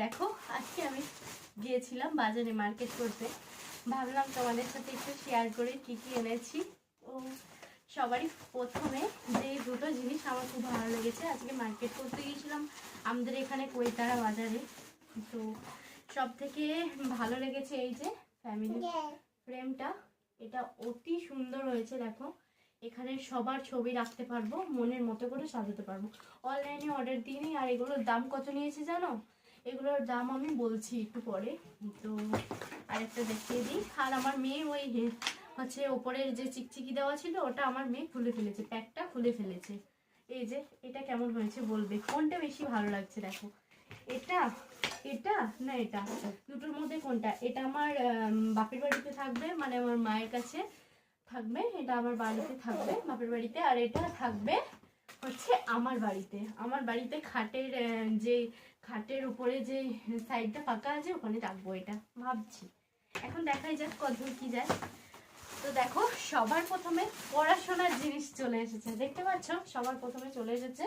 দেখো, আজকে আমি গিয়েছিলাম বাজারে মার্কেট করতে। ভাবলাম তোমাদের সাথে একটু শেয়ার করে কী কী এনেছি। ও, সবারই প্রথমে যে দুটো জিনিস আমার খুব ভালো লেগেছে, আজকে মার্কেট করতে গিয়েছিলাম আমাদের এখানে কৈতারা বাজারে। তো সব থেকে ভালো লেগেছে এই যে ফ্যামিলি ফ্রেমটা এটা অতি সুন্দর হয়েছে, দেখো। এখানে সবার ছবি রাখতে পারব, মনের মতো করে সাজাতে পারব। অনলাইনে অর্ডার দিইনি, আর এগুলোর দাম কত নিয়েছে জানো? এগুলোর দাম আমি বলছি একটু পরে। তো আরেকটা দেখিয়ে দিই। আর আমার মেয়ে ওই হচ্ছে ওপরের যে চিকচিকি দেওয়া ছিল, ওটা আমার মেয়ে খুলে ফেলেছে, প্যাকটা খুলে ফেলেছে। এই যে, এটা কেমন হয়েছে বলবে? কোনটা বেশি ভালো লাগছে দেখো? এটা এটা না এটা? দুটোর মধ্যে কোনটা? এটা আমার বাপের বাড়িতে থাকবে মানে আমার মায়ের কাছে থাকবে, এটা আমার বাড়িতে থাকবে, বাপের বাড়িতে। আর এটা থাকবে হচ্ছে আমার বাড়িতে। আমার বাড়িতে খাটের যে খাটের উপরে যে সাইডটা ফাঁকা আছে, ওখানে রাখব এটা, ভাবছি। এখন দেখাই যাক কত কি যায়। তো দেখো, সবার প্রথমে পড়াশোনার জিনিস চলে এসেছে। দেখতে পাচ্ছ? সবার প্রথমে চলে এসেছে।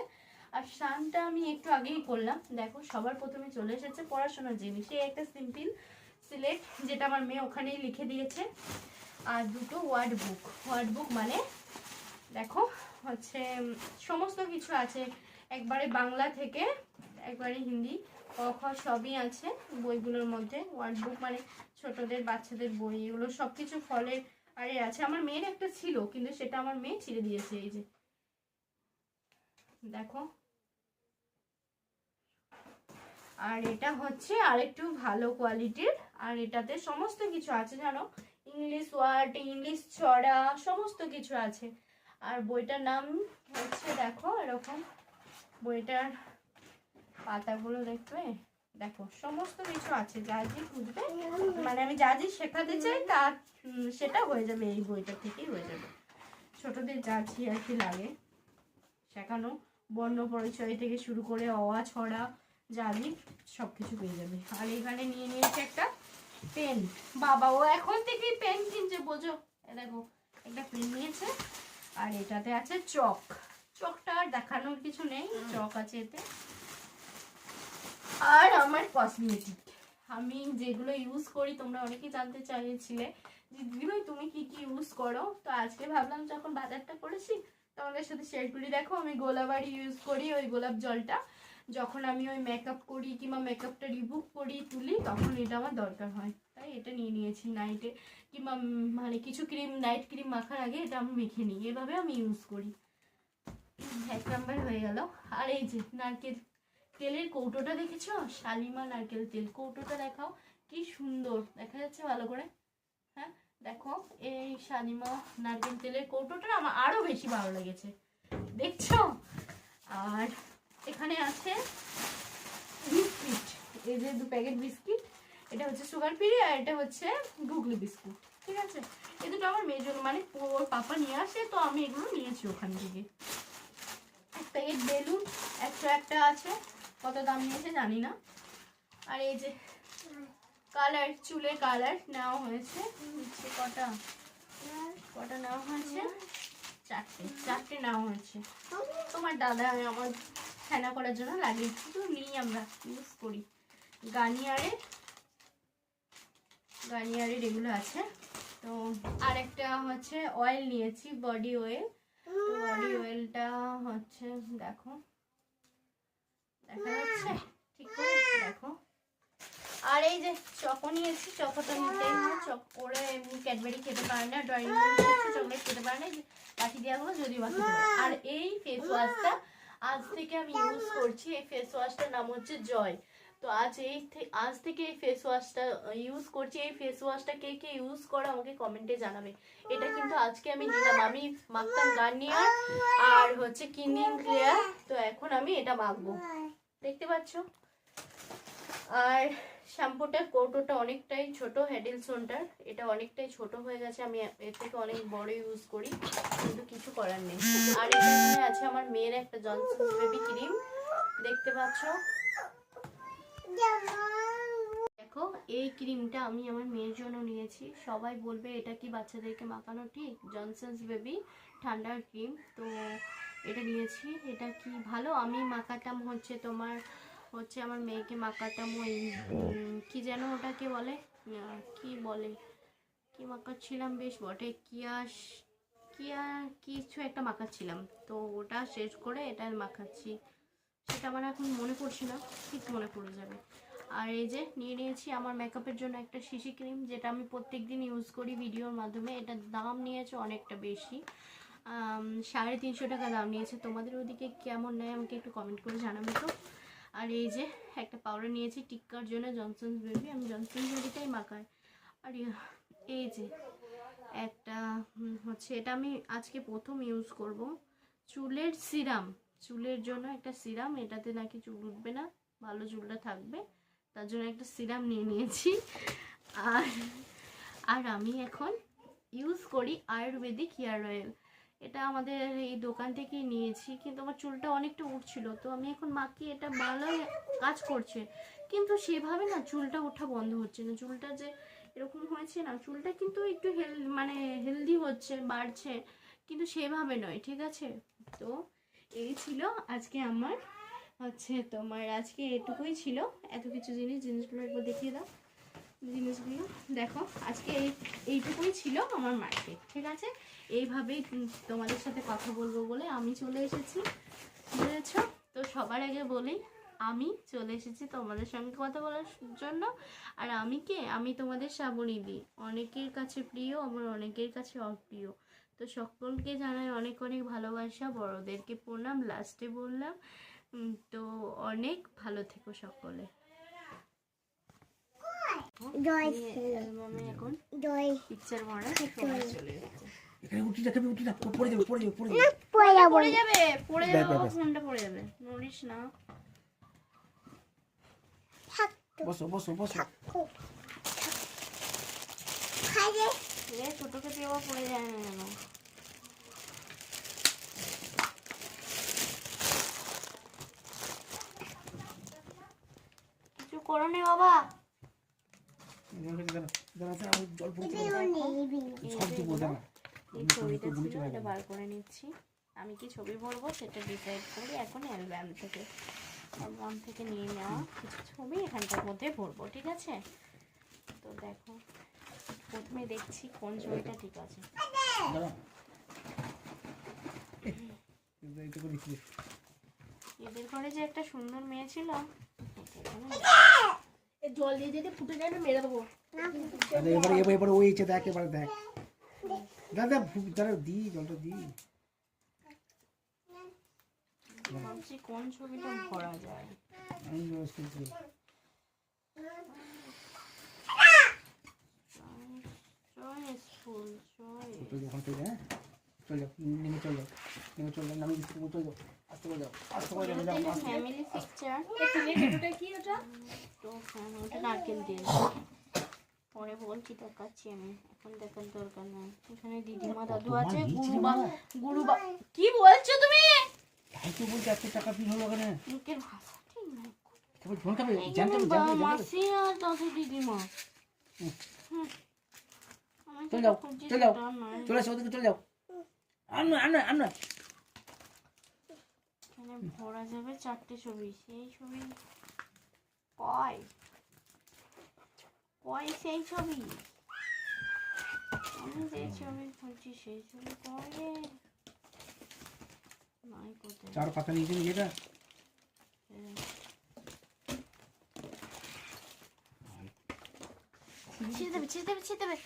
আর স্নানটা আমি একটু আগেই করলাম। দেখো, সবার প্রথমে চলে এসেছে পড়াশোনার জিনিস। এই একটা সিম্পল সিলেক্ট যেটা আমার মেয়ে ওখানেই লিখে দিয়েছে। আর দুটো ওয়ার্ড বুক ওয়ার্ড বুক মানে দেখো, হচ্ছে সমস্ত কিছু আছে। একবারে বাংলা থেকে একবারে হিন্দি, ক, খ সবই আছে বইগুলোর মধ্যে। ওয়ার্ড বুক মানে ছোটদের, বাচ্চাদের বই, এগুলো সব কিছু ফলের আরে আছে। আমার মেয়ের একটা ছিল, কিন্তু সেটা আমার মেয়ে ছিঁড়ে দিয়েছে, এই যে। দেখো। আর এটা হচ্ছে আরেকটু ভালো কোয়ালিটির, আর এটাতে সমস্ত কিছু আছে, জানো? ইংলিশ ওয়ার্ড ইংলিশ ছড়া, সমস্ত কিছু আছে। আর বইটার নাম হচ্ছে, দেখো, এরকম। বইটার পাতাগুলো দেখবে? দেখো সমস্ত কিছু আছে যা যে খুঁজবে মানে আমি যা যে শেখাতে চাই তা সেটা হয়ে যাবে এই বইটা থেকেই হয়ে যাবে। ছোটদের যা ঝি আর কি লাগে শেখানো বর্ণ পরিচয় থেকে শুরু করে অওয়া ছড়া জানি সব কিছু পেয়ে যাবে। আর এখানে নিয়ে নিয়েছে একটা পেন। বাবা ও এখন থেকেই পেন কিনছে বোঝো? দেখো একটা পেন নিয়েছে আর এটাতে আছে চক। চকটা আর দেখানোর কিছু নেই চক আছে এতে। আর আমার কসমেটিক আমি যেগুলো ইউজ করি, তোমরা অনেকেই জানতে চাইছিলে দিদিভাই তুমি কি কি ইউজ করো? তো আজকে ভাবলাম, যখন বাজারটা করেছি, তোমাদের সাথে শেয়ার করি। দেখো, আমি গোলাবাড়ি ইউজ করি ওই গোলাপ জলটা। যখন আমি ওই মেকআপ করি কিংবা মেকআপটা রিবুক করি, তুলি, তখন এটা আমার দরকার হয়। তাই এটা নিয়ে নিয়েছি নাইটে কিংবা মানে কিছু ক্রিম নাইট ক্রিম মাখার আগে এটা আমি মেখে নিই। এভাবে আমি ইউজ করি। এক নাম্বার হয়ে গেল। আর এই যে, নারকেল তেলের কৌটোটা দেখেছ? শালিমা নারকেল তেল কৌটোটা দেখাও, কি সুন্দর। দেখা যাচ্ছে ভালো করে? হ্যাঁ দেখো, এই শালিমা নারকেল তেলের কৌটোটা আমার আরও বেশি ভালো লেগেছে। দেখছ? আর এখানে আছে বিস্কিট। এই যে দু প্যাকেট বিস্কিট, এটা হচ্ছে সুগার ফ্রি আর এটা হচ্ছে গুগলি বিস্কুট। ঠিক আছে? এই দুটো আমার জন্য মানে ওর পাপা নিয়ে আসে, তো আমি এগুলো নিয়েছি ওখান থেকে। এক প্যাকেট বেলুন, একটা একটা আছে। কত দাম নিয়েছে জানি না। আর এই যে কালার, চুলের কালার নেওয়া হয়েছে। নিচ্ছে কটা? কটা নেওয়া হয়েছে? চারটে। চারটে নেওয়া হয়েছে। তোমার দাদা আমি আমার ফেনা করার জন্য লাগিয়েছি তো নিই আমরা, ইউজ করি। গার্নিয়ারে গার্নিয়ারের এগুলো আছে। তো আরেকটা হচ্ছে অয়েল নিয়েছি বডি অয়েল বডি অয়েলটা হচ্ছে, দেখো। দেখা যাচ্ছে। ঠিক করে দেখো। আর এই যে চকো নিয়েছি, চকোটা নিতেই হয় চক করে এমনি ক্যাডবেরি খেতে পারে না, ড্রয়িং চকলেট খেতে পারে না লাঠি দেওয়াগুলো যদিও বা আর এই ফেস ওয়াশটা আজ থেকে আমি ইউজ করছি। এই ফেস ওয়াশটার নাম হচ্ছে জয়। তো আজ এই আজ থেকে এই ফেস ওয়াশটা ইউজ করছি। এই ফেস ওয়াশটা কে কে ইউজ করো আমাকে কমেন্টে জানাবে। এটা কিন্তু আজকে আমি নিলাম। আমি মাখতাম গার্নিয়ার আর হচ্ছে কিনিং ক্লিয়ার। তো এখন আমি এটা মাখবো। দেখতে পাচ্ছ? আর শ্যাম্পুটার কৌটোটা অনেকটাই ছোট হেডেলসনটার এটা অনেকটাই ছোট হয়ে গেছে, আমি এর থেকে অনেক বড় ইউজ করি, কিন্তু কিছু করার নেই। আর এখানে আছে আমার মেয়ের একটা জনসন বেবি ক্রিম দেখতে পাচ্ছ? দেখো, এই ক্রিমটা আমি আমার মেয়ের জন্য নিয়েছি। সবাই বলবে, এটা কি বাচ্চাদেরকে মাখানো ঠিক? জনসন্স বেবি ঠান্ডার ক্রিম তো এটা নিয়েছি। এটা কি ভালো? আমি মাখাতাম হচ্ছে তোমার, হচ্ছে আমার মেয়েকে মাখাতাম ওই কি যেন ওটাকে বলে? কি বলে? কি মাখাচ্ছিলাম বেশ বটে। কিয়াস কিয়া কিছু একটা মাখাচ্ছিলাম তো ওটা শেষ করে এটা মাখাচ্ছি। সেটা আমার এখন মনে পড়ছে না। ঠিক মনে পড়ে যাবে। আর এই যে নিয়ে নিয়েছি আমার মেকআপের জন্য একটা শিশি ক্রিম, যেটা আমি প্রত্যেক দিন ইউজ করি ভিডিওর মাধ্যমে। এটার দাম নিয়েছে অনেকটা বেশি। সাড়ে তিনশো টাকা দাম নিয়েছে। তোমাদের ওদিকে কেমন নেয় আমাকে একটু কমেন্ট করে জানাবে তো। আর এই যে একটা পাউডার নিয়েছি টিক্কার জন্য জনসন বেবি আমি জনসন বেবিটাই মাখাই। আর এই যে একটা হচ্ছে এটা আমি আজকে প্রথম ইউজ করব। চুলের সিরাম। চুলের জন্য একটা সিরাম, এটাতে নাকি চুল উঠবে না, ভালো চুলটা থাকবে। তার জন্য একটা সিরাম নিয়ে নিয়েছি। আর আর আমি এখন ইউজ করি আয়ুর্বেদিক হেয়ার অয়েল এটা আমাদের এই দোকান থেকেই নিয়েছি, কিন্তু আমার চুলটা অনেকটা উঠছিল। তো আমি এখন মাখি এটা ভালোই কাজ করছে, কিন্তু সেভাবে না চুলটা ওঠা বন্ধ হচ্ছে না। চুলটা যে এরকম হয়েছে না, চুলটা কিন্তু একটু হেল মানে হেলদি হচ্ছে, বাড়ছে, কিন্তু সেভাবে নয়, ঠিক আছে? তো এই ছিল আজকে আমার, হচ্ছে তোমার আজকে এটুকুই ছিল। এত কিছু জিনিস, জিনিসগুলো একবার দেখিয়ে দাও। জিনিসগুলো। দেখো, আজকে এই এইটুকুই ছিল আমার মার্কেট ঠিক আছে? এইভাবেই তোমাদের সাথে কথা বলব বলে আমি চলে এসেছি, বুঝেছ? তো সবার আগে বলি, আমি চলে এসেছি তোমাদের সঙ্গে কথা বলার জন্য। আর আমি কে? আমি তোমাদের শ্রাবণী দিই অনেকের কাছে প্রিয়, আমার অনেকের কাছে অপ্রিয়। তো সকলকে জানাই অনেক অনেক ভালোবাসা, বড়দেরকে প্রণাম লাস্টে বললাম। তো অনেক ভালো থেকো সকলে। এখন পিকচার মারা সময় চলে যাচ্ছে এখানে উঠি উঠি না পড়ে যাবে পড়ে যাবে পড়ে যাবে। পড়ে যাব। পড়ে যাবে পড়ে যাবে। ফোনটা পড়ে যাবে। নড়িস না বসো বসো বসো। থাকো খাইলে এ ছোটকে দিয়ে পড়ে যায় না কেন কিছু করো নি বাবা? ছবিটা বার করে নিচ্ছি আমি কি ছবি ভরবো সেটা ডিসাইড করি। এখন অ্যালবাম থেকে অ্যালবাম থেকে নিয়ে নেওয়া কিছু ছবি এখানটার মধ্যে ভরবো, ঠিক আছে? তো দেখো, প্রথমে দেখছি কোন ছবিটা ঠিক আছে। এদের ঘরে যে একটা সুন্দর মেয়ে ছিল জল দিয়ে যদি ফুটে যায় না মেরে দেবো। এবারে এবারে এবারে ওই ইচ্ছে দেখ এবারে দেখ। দাদা দাঁড়া দি জলটা দি। কোন ছবিটা ভরা যায়। আমি চল নেমে চল নেমে চল নামি তুমি চল। ফ্যামিলি পিকচার কি ওটা তো ওটা নারকেল দিয়ে পরে বলছি দেখাচ্ছি আমি এখন দেখার দরকার নেই এখানে দিদিমা দাদু আছে গুরুবা গুরুবা কি বলছো তুমি তাই তো বলছি এত টাকা বিল হলো ওখানে লোকের ভাষা ঠিক নাই তারপর ফোন খাবে জানতে জানতে মাসি আর দাদু দিদিমা চল যাও, খুঁজে যাও। চলে আসো চলে যাও আনো আনো আনো এখানে ভরা যাবে চারটে ছবি। সেই ছবি কয়? কয় সেই ছবি? আমি যে ছবি খুঁজছি সেই ছবি কয়? রে নাই কোথায়? চার পাতা নিয়েছে নিজেটা? ছিঁড়ে দেবে ছিঁড়ে দেবে ছিঁড়ে দেবে।